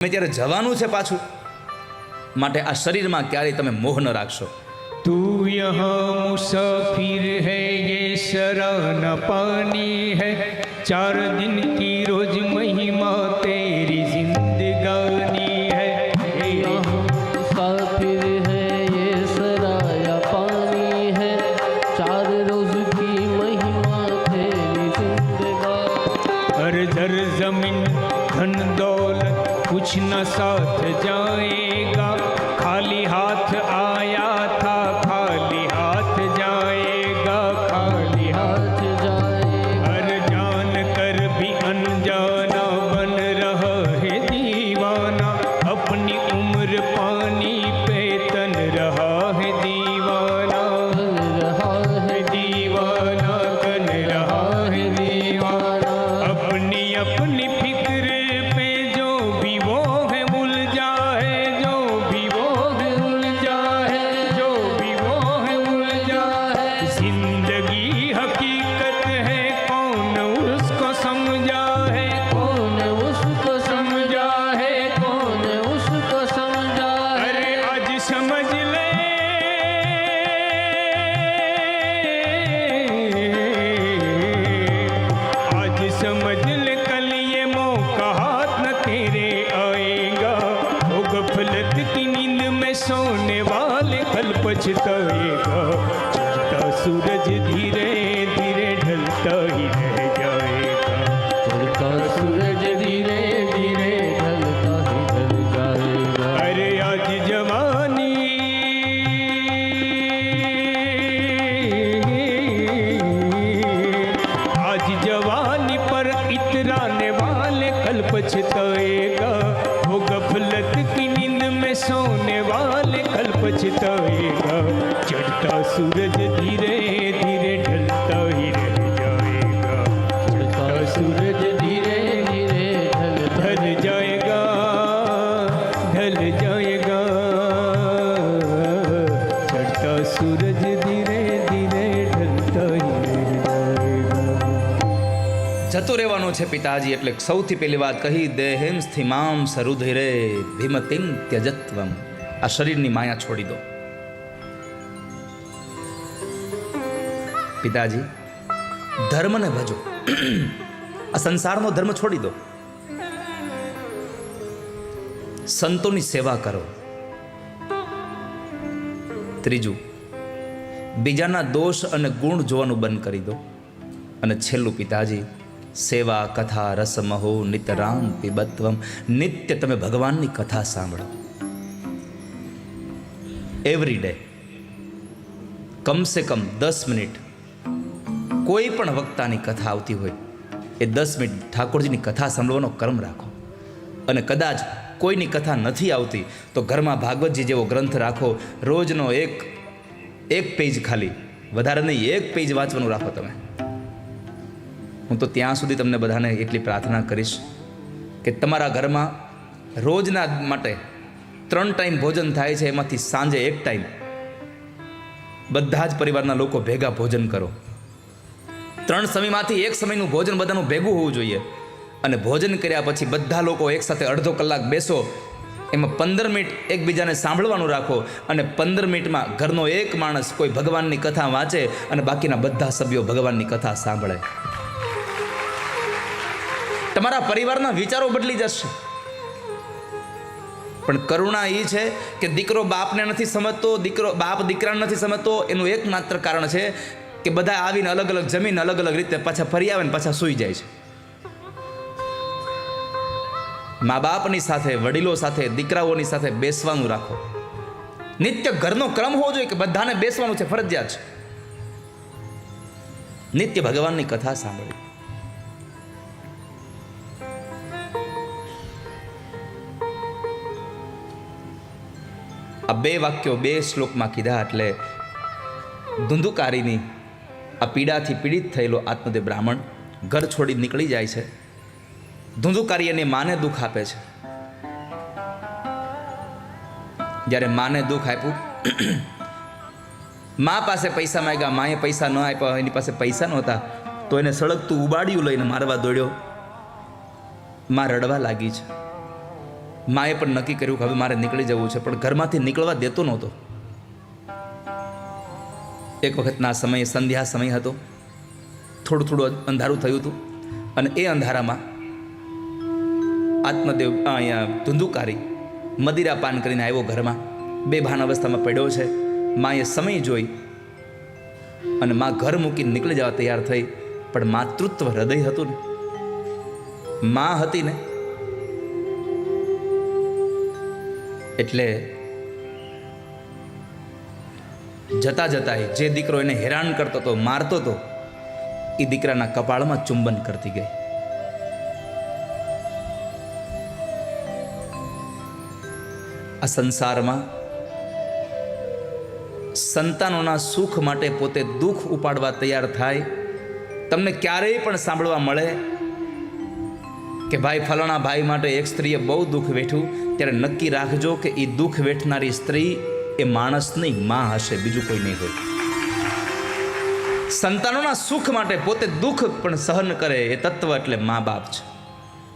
તમે ત્યારે જવાનું છે પાછું, માટે આ શરીરમાં ક્યારેય તમે મોહ ન રાખશો. તું યહ મુસાફિર હે યે શરણ પાની હે. ચાર દિન કી રોજ મહિમા તેરી કૃષ્ણ સાથ જાય सोने वाले कल पछताएगा चढ़ता सूरज धीरे धीरे ढलता ही रह जाएगा। चढ़ता सूरज धीरे धीरे ढलता ही ढल जाएगा। अरे आज जवानी आज जवानी पर इतराने वाले कल पछताएगा પછતાવેગા ચડતા સૂરજ ધીરે ધીરે ઢલતા હી રહ જાવેગા ચડતા સૂરજ ધીરે ધીરે ઢલ જાયેગા ઢલ જાયેગા, ચડતા સૂરજ ધીરે ધીરે ઢલતા જતો રહેવાનો છે પિતાજી, એટલે સૌથી પહેલી વાત કહી દેહેમ સ્થિમામ સરુધિરે ભીમતિમ ત્યજત્વમ. આ શરીરની માયા છોડી દો. પિતાજી, ધર્મને ભજો. આ સંસારનો ધર્મ છોડી દો. સંતોની સેવા કરો. ત્રીજું, બીજાના દોષ અને ગુણ જોવાનું બંધ કરી દો. અને છેલ્લું, પિતાજી, સેવા, કથા રસમહો નિતરામ, પીબત્વમ, નિત્ય તમે ભગવાનની કથા સાંભળો. એવરી ડે કમસે કમ દસ મિનિટ. કોઈ પણ વક્તાની કથા આવતી હોય, એ દસ મિનિટ ઠાકોરજીની કથા સાંભળવાનો કર્મ રાખો. અને કદાચ કોઈની કથા નથી આવતી, તો ઘરમાં ભાગવતજી જેવો ગ્રંથ રાખો, રોજનો એક એક પેજ ખાલી. વધારે નહીં, એક પેજ વાંચવાનું રાખો તમે. હું તો ત્યાં સુધી તમને બધાને એટલી પ્રાર્થના કરીશ કે તમારા ઘરમાં રોજના માટે ત્રણ ટાઈમ ભોજન થાય છે, એમાંથી સાંજે એક ટાઈમ. બધા જ પરિવારના લોકો ભેગા ભોજન કરો. ત્રણ સમયમાંથી એક સમયનું ભોજન બધાનું ભેગું હોવું જોઈએ. અને ભોજન કર્યા પછી બધા લોકો એકસાથે અડધો કલાક બેસો, એમાં પંદર મિનિટ એકબીજાને સાંભળવાનું રાખો અને પંદર મિનિટમાં ઘરનો એક માણસ કોઈ ભગવાનની કથા વાંચે અને બાકીના બધા સભ્યો ભગવાનની કથા સાંભળે. તમારા પરિવારના વિચારો બદલી જશે. પણ કરુણા એ છે કે દીકરો બાપને નથી સમજતો, દીકરો બાપ દીકરાને નથી સમજતો, એનું એકમાત્ર કારણ છે કે બધા આવીને અલગ અલગ જમીન અલગ અલગ રીતે પાછા ફરી આવે ને પાછા સૂઈ જાય છે. મા બાપની સાથે, વડીલો સાથે, દીકરાઓની સાથે બેસવાનું રાખો. નિત્ય ઘરનો ક્રમ હોવો જોઈએ કે બધાને બેસવાનું છે, ફરજિયાત છે. નિત્ય ભગવાનની કથા સાંભળવી. આ બે વાક્યો બે શ્લોકમાં કીધા એટલે ધુંધુકારીની આ પીડાથી પીડિત થયેલો આત્મદેવ બ્રાહ્મણ ઘર છોડી નીકળી જાય છે. ધુંધુકારી એની માને દુઃખ આપે છે. જ્યારે માને દુઃખ આપ્યું, મા પાસે પૈસા માંગ્યા, માએ પૈસા ન આપ્યા, એની પાસે પૈસા નહોતા, તો એને સળગતું ઉબાડ્યું લઈને મારવા દોડ્યો. માં રડવા લાગી છે. માએ પણ નક્કી કર્યું કે હવે મારે નીકળી જવું છે, પણ ઘરમાંથી નીકળવા દેતો નહોતો. એક વખતના સમયે, સંધ્યા સમય હતો. થોડું થોડું અંધારું થયું હતું અને એ અંધારામાં આત્મદેવ અહીંયા ધુંધુકારી મદિરા પાન કરીને આવ્યો ઘરમાં. બે ભાન અવસ્થામાં પડ્યો છે. માએ સમય જોઈ અને માં ઘર મૂકીને નીકળી જવા તૈયાર થઈ, પણ માતૃત્વ હૃદય હતું ને. માં હતી ને એટલે જતા જતા જે દીકરો એને હેરાન કરતો હતો, મારતો હતો, એ દીકરાના કપાળમાં ચુંબન કરતી ગઈ. આ સંસારમાં સંતાનોના સુખ માટે પોતે દુઃખ ઉપાડવા તૈયાર થાય, તમને ક્યારેય પણ સાંભળવા મળે કે ભાઈ ફલાણા ભાઈ માટે એક સ્ત્રીએ બહુ દુઃખ વેઠ્યું, ત્યારે નક્કી રાખજો કે એ દુઃખ વેઠનારી સ્ત્રી એ માણસ નહીં, માં હશે, બીજું કોઈ નહીં હોય. સંતાનોના સુખ માટે પોતે દુઃખ પણ સહન કરે એ તત્વ એટલે મા બાપ છે.